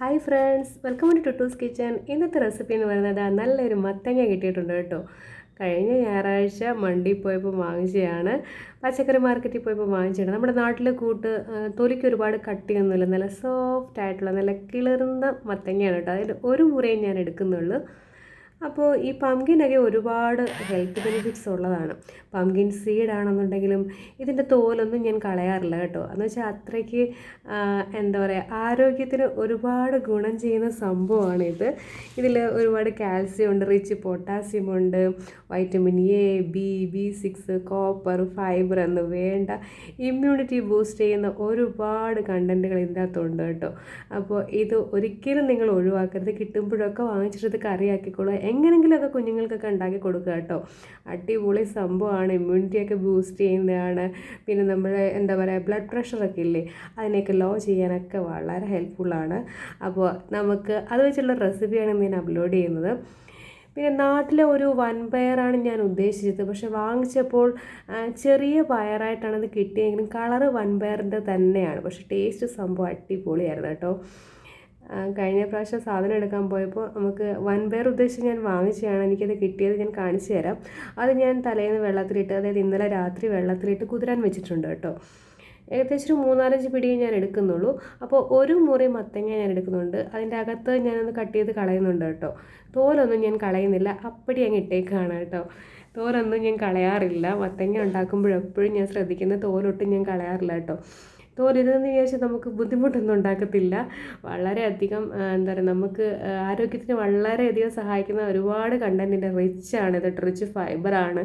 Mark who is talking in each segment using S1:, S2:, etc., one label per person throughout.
S1: Hi friends welcome to Tuttu's kitchen ഇന്നത്തെ recipe എന്ന് പറയുന്നത് നല്ലൊരു മത്തങ്ങ കിട്ടിയിട്ടുണ്ട് കേട്ടോ. കഴിഞ്ഞ ഞായറാഴ്ച മണ്ടി പോയപ്പോൾ വാങ്ങിച്ചതാണ്. പച്ചക്കറി മാർക്കറ്റിൽ പോയപ്പോൾ വാങ്ങിച്ചതാണ്. നമ്മുടെ നാട്ടിലെ കൂട്ട് തൊലിക്ക് ഒരുപാട് കട്ടിയൊന്നുമില്ല. നല്ല സോഫ്റ്റ് ആയിട്ടുള്ള നല്ല കിളിർന്ന മത്തങ്ങയാണ് കേട്ടോ. അതിൽ ഒരു മുറയും ഞാൻ എടുക്കുന്നുള്ളൂ. അപ്പോൾ ഈ പംകിനൊക്കെ ഒരുപാട് ഹെൽത്ത് ബെനിഫിറ്റ്സ് ഉള്ളതാണ്. പംകിൻ സീഡ് ആണെന്നുണ്ടെങ്കിലും ഇതിന്റെ തോലൊന്നും ഞാൻ കളയാറില്ല കേട്ടോ. എന്ന് വെച്ചാൽ അത്രയ്ക്ക് എന്താ പറയുക ആരോഗ്യത്തിന് ഒരുപാട് ഗുണം ചെയ്യുന്ന സംഭവമാണ് ഇത് ഇതിൽ ഒരുപാട് കാൽസ്യം ഉണ്ട് റിച്ച് പൊട്ടാസ്യം ഉണ്ട് vitamin A B B six copper fibre എന്ന് വേണ്ട ഇമ്മ്യൂണിറ്റി ബൂസ്റ്റ് ചെയ്യുന്ന ഒരുപാട് കണ്ടന്റുകൾ ഇതിനകത്തുണ്ട് കേട്ടോ. അപ്പോൾ ഇത് ഒരിക്കലും നിങ്ങൾ ഒഴിവാക്കരുത്. കിട്ടുമ്പോഴൊക്കെ വാങ്ങിച്ചിട്ട് ഇത് കറിയാക്കിക്കോളുക എങ്ങനെങ്കിലുമൊക്കെ കുഞ്ഞുങ്ങൾക്കൊക്കെ ഉണ്ടാക്കി കൊടുക്കുക കേട്ടോ. അടിപൊളി സംഭവമാണ്. ഇമ്മ്യൂണിറ്റിയൊക്കെ ബൂസ്റ്റ് ചെയ്യുന്നതാണ്. പിന്നെ നമ്മുടെ എന്താ പറയുക ബ്ലഡ് പ്രഷറൊക്കെ ഇല്ലേ അതിനെയൊക്കെ ലോ ചെയ്യാനൊക്കെ വളരെ ഹെൽപ്ഫുള്ളാണ് അപ്പോൾ നമുക്ക് അത് വെച്ചുള്ള റെസിപ്പിയാണ് ഞാൻ അപ്ലോഡ് ചെയ്യുന്നത്. പിന്നെ നാട്ടിലെ ഒരു വൻപയറാണ് ഞാൻ ഉദ്ദേശിച്ചത്. പക്ഷെ വാങ്ങിച്ചപ്പോൾ ചെറിയ പയറായിട്ടാണ് അത് കിട്ടിയെങ്കിലും കളറ് വൻപയറിന്റെ തന്നെയാണ്. പക്ഷെ ടേസ്റ്റ് സംഭവം അടിപൊളിയായിരുന്നു കേട്ടോ. കഴിഞ്ഞ പ്രാവശ്യം സാധനം എടുക്കാൻ പോയപ്പോൾ നമുക്ക് വൻപയർ ഉദ്ദേശിച്ച് ഞാൻ വാങ്ങിച്ചതാണ്. എനിക്കത് കിട്ടിയത് ഞാൻ കാണിച്ചു തരാം. അത് ഞാൻ തലേന്ന് വെള്ളത്തിലിട്ട് അതായത് ഇന്നലെ രാത്രി വെള്ളത്തിലിട്ട് കുതിരാൻ വെച്ചിട്ടുണ്ട് കേട്ടോ. ഏകദേശം ഒരു മൂന്നാലഞ്ച് പിടിയേ ഞാൻ എടുക്കുന്നുള്ളൂ. അപ്പോൾ ഒരു മുറി മത്തങ്ങ ഞാൻ എടുക്കുന്നുണ്ട്. അതിന്റെ അകത്ത് ഞാനൊന്ന് കട്ട് ചെയ്ത് കളയുന്നുണ്ട് കേട്ടോ. തോലൊന്നും ഞാൻ കളയുന്നില്ല. അപ്പടി അങ്ങ് ഇട്ടേക്കാണ് കേട്ടോ. തോലൊന്നും ഞാൻ കളയാറില്ല. മത്തങ്ങ ഉണ്ടാക്കുമ്പോഴെപ്പോഴും ഞാൻ ശ്രദ്ധിക്കുന്ന തോലൊട്ടും ഞാൻ കളയാറില്ല കേട്ടോ. തോലിരുന്ന് വിചാരിച്ച് നമുക്ക് ബുദ്ധിമുട്ടൊന്നും ഉണ്ടാക്കത്തില്ല. വളരെയധികം എന്താ പറയുക നമുക്ക് ആരോഗ്യത്തിന് വളരെയധികം സഹായിക്കുന്ന ഒരുപാട് കണ്ടന്റിന്റെ റിച്ചാണ് ഇത് റിച്ച് ഫൈബറാണ്.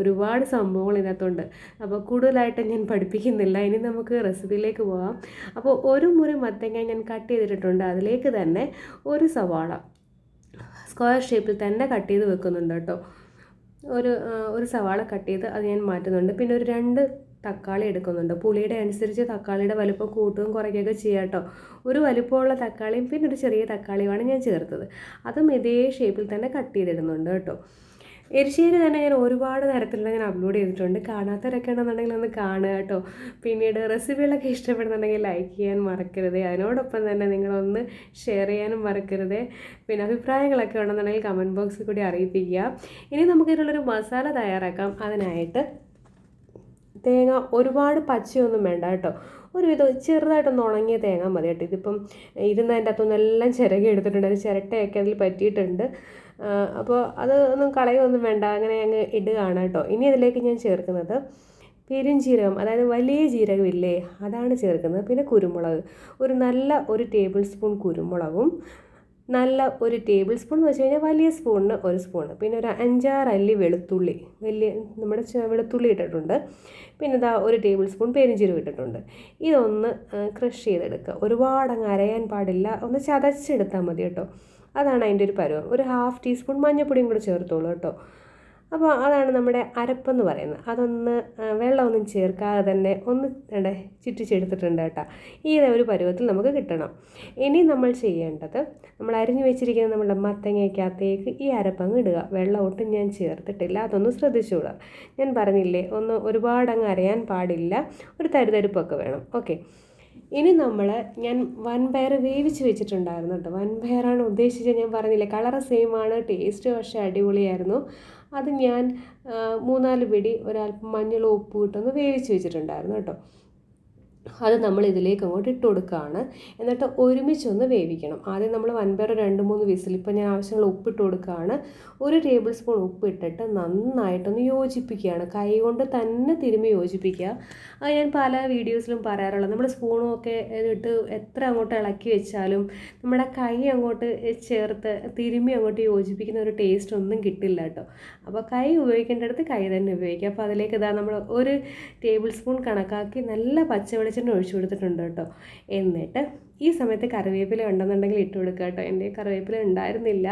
S1: ഒരുപാട് സംഭവങ്ങൾ ഇതിനകത്തുണ്ട്. അപ്പോൾ കൂടുതലായിട്ട് ഞാൻ പഠിപ്പിക്കുന്നില്ല. ഇനി നമുക്ക് റെസിപ്പിയിലേക്ക് പോകാം അപ്പോൾ ഒരു മുറി മത്തങ്ങ ഞാൻ കട്ട് ചെയ്തിട്ടുണ്ട് അതിലേക്ക് തന്നെ ഒരു സവാള സ്ക്വയർ ഷേപ്പിൽ തന്നെ കട്ട് ചെയ്ത് വെക്കുന്നുണ്ട് കേട്ടോ. ഒരു ഒരു സവാള കട്ട് ചെയ്ത് അത് ഞാൻ മാറ്റുന്നുണ്ട്. പിന്നെ ഒരു രണ്ട് തക്കാളി എടുക്കുന്നുണ്ട്. പുളിയുടെ അനുസരിച്ച് തക്കാളിയുടെ വലുപ്പം കൂട്ടുകയും കുറയ്ക്കുകയൊക്കെ ചെയ്യാം കേട്ടോ. ഒരു വലുപ്പമുള്ള തക്കാളിയും പിന്നെ ഒരു ചെറിയ തക്കാളിയുമാണ് ഞാൻ ചേർത്തത്. അതും ഇതേ ഷേപ്പിൽ തന്നെ കട്ട് ചെയ്തിടുന്നുണ്ട് കേട്ടോ. എരിശ്ശേരി തന്നെ ഞാൻ ഒരുപാട് തരത്തിലുള്ള ഞാൻ അപ്ലോഡ് ചെയ്തിട്ടുണ്ട്. കാണാത്തവരൊക്കെ ഉണ്ടെന്നുണ്ടെങ്കിൽ ഒന്ന് കാണുക കേട്ടോ. പിന്നീട് റെസിപ്പികളൊക്കെ ഇഷ്ടപ്പെടുന്നുണ്ടെങ്കിൽ ലൈക്ക് ചെയ്യാൻ മറക്കരുത്. അതിനോടൊപ്പം തന്നെ നിങ്ങളൊന്ന് ഷെയർ ചെയ്യാനും മറക്കരുത്. പിന്നെ അഭിപ്രായങ്ങളൊക്കെ ഉണ്ടെന്നുണ്ടെങ്കിൽ കമന്റ് ബോക്സിൽ കൂടി അറിയിപ്പിക്കുക. ഇനി നമുക്ക് ഇതിനുള്ളൊരു മസാല തയ്യാറാക്കാം. അതിനായിട്ട് തേങ്ങ ഒരുപാട് പച്ചയൊന്നും വേണ്ട കേട്ടോ. ഒരുവിധം ചെറുതായിട്ടൊന്ന് ഉണങ്ങിയ തേങ്ങ മതി കേട്ടോ. ഇതിപ്പം ഇരുന്നതിന്റെ അകത്തുനിന്ന് എല്ലാം ചിരകി എടുത്തിട്ടുണ്ട്. അത് ചിരട്ടയൊക്കെ അതിൽ പറ്റിയിട്ടുണ്ട്. അപ്പോൾ അത് ഒന്നും കളയൊന്നും വേണ്ട. അങ്ങനെ അങ്ങ് ഇടുകയാണ് കേട്ടോ. ഇനി അതിലേക്ക് ഞാൻ ചേർക്കുന്നത് പെരുംജീരകം അതായത് വലിയ ജീരകമില്ലേ? അതാണ് ചേർക്കുന്നത്. പിന്നെ കുരുമുളക്. ഒരു നല്ല ഒരു ടേബിൾ സ്പൂൺ കുരുമുളകും നല്ല ഒരു ടേബിൾ സ്പൂൺ എന്ന് വെച്ച് കഴിഞ്ഞാൽ വലിയ സ്പൂണിന് ഒരു സ്പൂൺ പിന്നെ ഒരു അഞ്ചാറ് അല്ലി വെളുത്തുള്ളി വലിയ നമ്മുടെ വെളുത്തുള്ളി ഇട്ടിട്ടുണ്ട്. പിന്നെ ഇതാ ഒരു ടേബിൾ സ്പൂൺ പെരിഞ്ചീരകം ഇട്ടിട്ടുണ്ട്. ഇതൊന്ന് ക്രഷ് ചെയ്തെടുക്കുക. ഒരുപാട് അങ്ങ് അരയാൻ പാടില്ല. ഒന്ന് ചതച്ചെടുത്താൽ മതി കേട്ടോ. അതാണ് അതിന്റെ ഒരു പരുവം. ഒരു ഹാഫ് ടീസ്പൂൺ മഞ്ഞൾപ്പൊടിയും കൂടെ ചേർത്തോളൂ കേട്ടോ. അപ്പോൾ അതാണ് നമ്മുടെ അരപ്പെന്ന് പറയുന്നത്. അതൊന്ന് വെള്ളമൊന്നും ചേർക്കാതെ തന്നെ ഒന്ന് ഇവിടെ ചുറ്റിച്ചെടുത്തിട്ടുണ്ട് കേട്ടോ. ഈ ഒരു പരുവത്തിൽ നമുക്ക് കിട്ടണം. ഇനി നമ്മൾ ചെയ്യേണ്ടത് നമ്മൾ അരിഞ്ഞു വെച്ചിരിക്കുന്ന നമ്മുടെ മത്തങ്ങയ്ക്കകത്തേക്ക് ഈ അരപ്പങ്ങ് ഇടുക. വെള്ളം ഒട്ടും ഞാൻ ചേർത്തിട്ടില്ല അതൊന്ന് ശ്രദ്ധിച്ചോളുക ഞാൻ പറഞ്ഞില്ലേ ഒന്ന് ഒരുപാടങ്ങ് അരയാൻ പാടില്ല ഒരു തരുതരിപ്പൊക്കെ വേണം. ഓക്കെ. ഇനി നമ്മൾ ഞാൻ വൻപയർ വേവിച്ച് വെച്ചിട്ടുണ്ടായിരുന്നു കേട്ടോ. വൻപയറാണ് ഉദ്ദേശിച്ചത്. ഞാൻ പറഞ്ഞില്ലേ കളറ് സെയിമാണ് ടേസ്റ്റ് പക്ഷേ അടിപൊളിയായിരുന്നു. അത് ഞാൻ മൂന്നാൽ പിടി ഒരല്പം മഞ്ഞളും ഉപ്പും ഇട്ടൊന്ന് വേവിച്ച് വെച്ചിട്ടുണ്ടായിരുന്നു കേട്ടോ. അത് നമ്മൾ ഇതിലേക്ക് അങ്ങോട്ട് ഇട്ട് കൊടുക്കുകയാണ് എന്നിട്ട് ഒരുമിച്ചൊന്ന് വേവിക്കണം. ആദ്യം നമ്മൾ വൻപയർ രണ്ട് മൂന്ന് വിസിൽ ഇപ്പം ഞാൻ ആവശ്യമുള്ള ഉപ്പിട്ട് കൊടുക്കുകയാണ് ഒരു ടേബിൾ സ്പൂൺ ഉപ്പ് ഇട്ടിട്ട് നന്നായിട്ടൊന്ന് യോജിപ്പിക്കുകയാണ്. കൈ കൊണ്ട് തന്നെ തിരുമ്മി യോജിപ്പിക്കുക. അത് ഞാൻ പല വീഡിയോസിലും പറയാറുള്ളത്. നമ്മൾ സ്പൂണും ഒക്കെ ഇട്ട് എത്ര അങ്ങോട്ട് ഇളക്കി വെച്ചാലും നമ്മുടെ കൈ അങ്ങോട്ട് ചേർത്ത് തിരുമ്മി അങ്ങോട്ട് യോജിപ്പിക്കുന്ന ഒരു ടേസ്റ്റ് ഒന്നും കിട്ടില്ല കേട്ടോ. അപ്പോൾ കൈ ഉപയോഗിക്കേണ്ടടുത്ത് കൈ തന്നെ ഉപയോഗിക്കുക. അപ്പോൾ അതിലേക്ക് ഇതാ നമ്മൾ ഒരു ടേബിൾ സ്പൂൺ കണക്കാക്കി നല്ല പച്ച വെളിച്ചെണ്ണ ഒഴിച്ചു കൊടുത്തിട്ടുണ്ട് കേട്ടോ. എന്നിട്ട് ഈ സമയത്ത് കറിവേപ്പില ഉണ്ടെന്നുണ്ടെങ്കിൽ ഇട്ട് കൊടുക്കുക കേട്ടോ. എന്റെ കറിവേപ്പില ഉണ്ടായിരുന്നില്ല.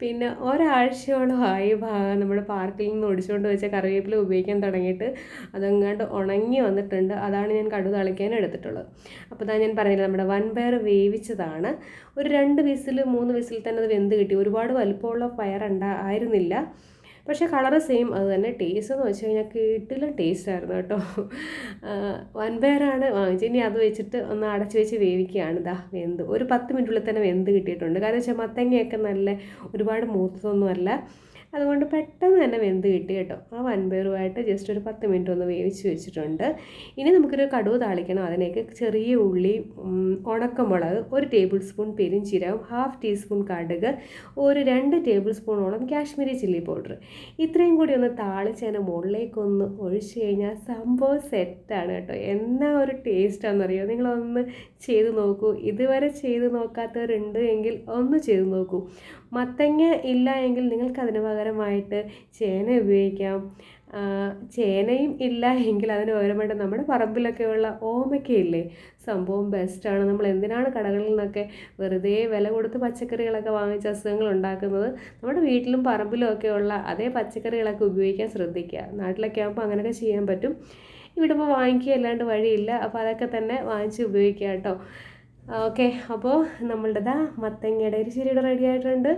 S1: പിന്നെ ഒരാഴ്ചയോളമായി ഭാഗം നമ്മുടെ പാർക്കിൽ നിന്ന് ഒടിച്ചുകൊണ്ട് വെച്ച കറിവേപ്പില ഉപയോഗിക്കാൻ തുടങ്ങിയിട്ട് അതങ്ങാണ്ട് ഉണങ്ങി വന്നിട്ടുണ്ട്. അതാണ് ഞാൻ കടു തളിക്കാൻ എടുത്തിട്ടുള്ളത്. അപ്പോൾ അതാണ് ഞാൻ പറഞ്ഞില്ല നമ്മുടെ വൻപയർ വേവിച്ചതാണ്. ഒരു രണ്ട് വിസിൽ മൂന്ന് വിസിൽ തന്നെ അത് വെന്ത് കിട്ടി. ഒരുപാട് വലുപ്പമുള്ള പയർ ഉണ്ടാ ആയിരുന്നില്ല പക്ഷേ കളറ് സെയിം അത് തന്നെ. ടേസ്റ്റ് എന്ന് വെച്ച് കഴിഞ്ഞാൽ കിട്ടില്ല ടേസ്റ്റ് ആയിരുന്നു കേട്ടോ. വൻപയറാണ് വാങ്ങിച്ചത്. ഇനി അത് വെച്ചിട്ട് ഒന്ന് അടച്ച് വെച്ച് വേവിക്കുകയാണ്. ഇതാ വെന്ത്. ഒരു പത്ത് മിനിറ്റുള്ളിൽ തന്നെ വെന്ത് കിട്ടിയിട്ടുണ്ട്. കാരണം വെച്ചാൽ മത്തങ്ങയൊക്കെ നല്ല ഒരുപാട് മൂത്തതൊന്നുമല്ല അതുകൊണ്ട് പെട്ടെന്ന് തന്നെ വെന്ത് കിട്ടി കേട്ടോ. ആ വൻപയറുമായിട്ട് ജസ്റ്റ് ഒരു പത്ത് മിനിറ്റ് ഒന്ന് വേവിച്ച് വെച്ചിട്ടുണ്ട്. ഇനി നമുക്കൊരു കടുവ താളിക്കണം. അതിനേക്ക് ചെറിയ ഉള്ളി ഉണക്കമുളക് ഒരു ടേബിൾ സ്പൂൺ പെരിഞ്ചീരകം ഹാഫ് ടീസ്പൂൺ കടുക് ഒരു രണ്ട് ടേബിൾ സ്പൂണോളം കാശ്മീരി ചില്ലി പൗഡർ ഇത്രയും കൂടി ഒന്ന് താളിച്ചതിന് മുകളിലേക്കൊന്ന് ഒഴിച്ച് കഴിഞ്ഞാൽ സംഭവം സെറ്റാണ് കേട്ടോ. എന്നാ ഒരു ടേസ്റ്റാണെന്നറിയോ നിങ്ങളൊന്ന് ചെയ്ത് നോക്കൂ. ഇതുവരെ ചെയ്ത് നോക്കാത്തവരുണ്ട് എങ്കിൽ ഒന്ന് ചെയ്ത് നോക്കൂ. മത്തങ്ങ ഇല്ല എങ്കിൽ നിങ്ങൾക്ക് അതിന് പകരമായിട്ട് ചേന ഉപയോഗിക്കാം. ചേനയും ഇല്ല എങ്കിൽ അതിന് പകരമായിട്ട് നമ്മുടെ പറമ്പിലൊക്കെയുള്ള ഓമയ്ക്കയില്ലേ? സംഭവം ബെസ്റ്റാണ് നമ്മൾ എന്തിനാണ് കടകളിൽ നിന്നൊക്കെ വെറുതെ വില കൊടുത്ത് പച്ചക്കറികളൊക്കെ വാങ്ങിച്ച അസുഖങ്ങൾ ഉണ്ടാക്കുന്നത്? നമ്മുടെ വീട്ടിലും പറമ്പിലും ഒക്കെ ഉള്ള അതേ പച്ചക്കറികളൊക്കെ ഉപയോഗിക്കാൻ ശ്രദ്ധിക്കുക. നാട്ടിലൊക്കെ ആകുമ്പോൾ അങ്ങനെയൊക്കെ ചെയ്യാൻ പറ്റും. ഇവിടെ ഇപ്പോൾ വാങ്ങിക്കുക അല്ലാണ്ട് വഴിയില്ല. അപ്പോൾ അതൊക്കെ തന്നെ വാങ്ങിച്ച് ഉപയോഗിക്കുക കേട്ടോ. ഓക്കെ. അപ്പോൾ നമ്മളുടെ മത്തങ്ങയുടെ ഒരു ചെറിയ റെഡി ആയിട്ടുണ്ട്.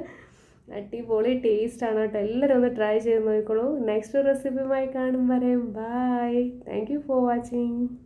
S1: അടിപൊളി ടേസ്റ്റാണ് കേട്ടോ. എല്ലാവരും ഒന്ന് ട്രൈ ചെയ്ത് നോക്കിക്കോളൂ. നെക്സ്റ്റ് റെസിപ്പിയുമായി കാണും വരെ. Bye thank you for watching